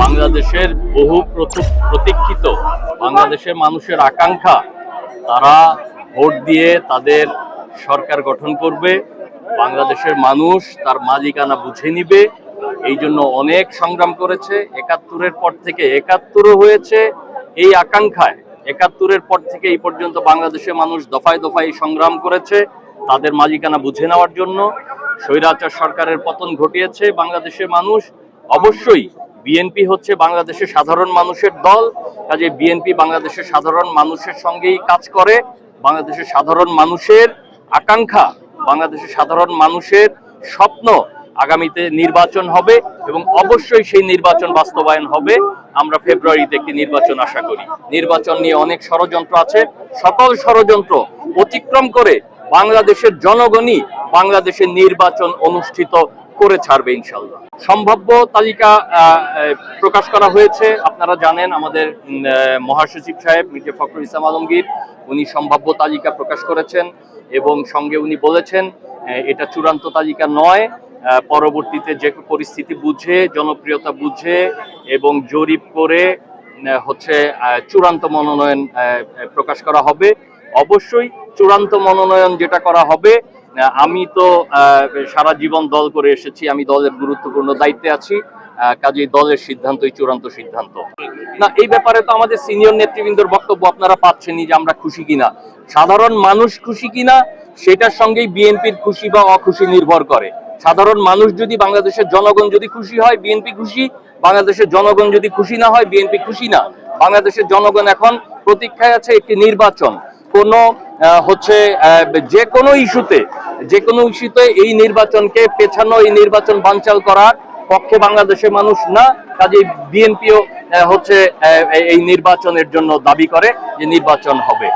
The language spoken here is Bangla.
বাংলাদেশের বহু প্রত- প্রতীক্ষিত, বাংলাদেশের মানুষের আকাঙ্ক্ষা, তারা ভোট দিয়ে তাদের সরকার গঠন করবে, বাংলাদেশের মানুষ তার মালিকানা বুঝে নিবে। এই জন্য অনেক সংগ্রাম করেছে, একাত্তরের পর থেকে একাত্তরও হয়েছে। এই আকাঙ্ক্ষায় একাত্তরের পর থেকে এই পর্যন্ত বাংলাদেশের মানুষ দফায় দফায় সংগ্রাম করেছে, তাদের মালিকানা বুঝে নেওয়ার জন্য। স্বৈরাচার সরকারের পতন ঘটিয়েছে, বাংলাদেশের মানুষ অবশ্যই বিএনপি হচ্ছে বাংলাদেশের সাধারণ মানুষের দল। কাজে বিএনপি বাংলাদেশের সাধারণ মানুষের সঙ্গেই কাজ করে। বাংলাদেশের সাধারণ মানুষের আকাঙ্ক্ষা, বাংলাদেশের সাধারণ মানুষের স্বপ্ন আগামীতে নির্বাচন হবে এবং অবশ্যই সেই নির্বাচন বাস্তবায়ন হবে। আমরা ফেব্রুয়ারিতে একটি নির্বাচন আশা করি। নির্বাচন নিয়ে অনেক ষড়যন্ত্র আছে। সকল ষড়যন্ত্র অতিক্রম করে বাংলাদেশের জনগণই বাংলাদেশের নির্বাচন অনুষ্ঠিত করে ছাড়বে ইনশাল্লাহ সম্ভাব্য তালিকা প্রকাশ করা হয়েছে। আপনারা জানেন আমাদের মহাসচিব সাহেব মির্জা ফখরুল ইসলাম আলমগীর, উনি সম্ভাব্য তালিকা প্রকাশ করেছেন এবং সঙ্গে উনি বলেছেন এটা চূড়ান্ত তালিকা নয় পরবর্তীতে যে পরিস্থিতি বুঝে, জনপ্রিয়তা বুঝে এবং জরিপ করে হচ্ছে চূড়ান্ত মনোনয়ন প্রকাশ করা হবে। অবশ্যই চূড়ান্ত মনোনয়ন যেটা করা হবে আমি তো সারা জীবন দল করে এসেছি, আমি দলের গুরুত্বপূর্ণ দায়িত্বে আছি কাজেই দলের সিদ্ধান্তই চূড়ান্ত সিদ্ধান্ত। না, এই ব্যাপারে তো আমাদের সিনিয়র নেতৃবৃন্দর বক্তব্য আপনারা পাচ্ছেনই যে আমরা খুশি কিনা। সাধারণ মানুষ খুশি কিনা, সেটার সঙ্গেই বিএনপির খুশি বা অখুশি নির্ভর করে। সাধারণ মানুষ যদি বাংলাদেশের জনগণ যদি খুশি হয়, বিএনপি খুশি, বাংলাদেশের জনগণ যদি খুশি না হয়, বিএনপি খুশি না। বাংলাদেশের জনগণ এখন প্রতীক্ষায় আছে একটি নির্বাচন। কোন হচ্ছে যে কোনো ইস্যুতে, যে কোনো ইস্যুতে এই নির্বাচনকে পেছানো, এই নির্বাচন বানচাল করার পক্ষে বাংলাদেশের মানুষ না কাজে বিএনপিও হচ্ছে এই নির্বাচনের জন্য দাবি করে যে নির্বাচন হবে।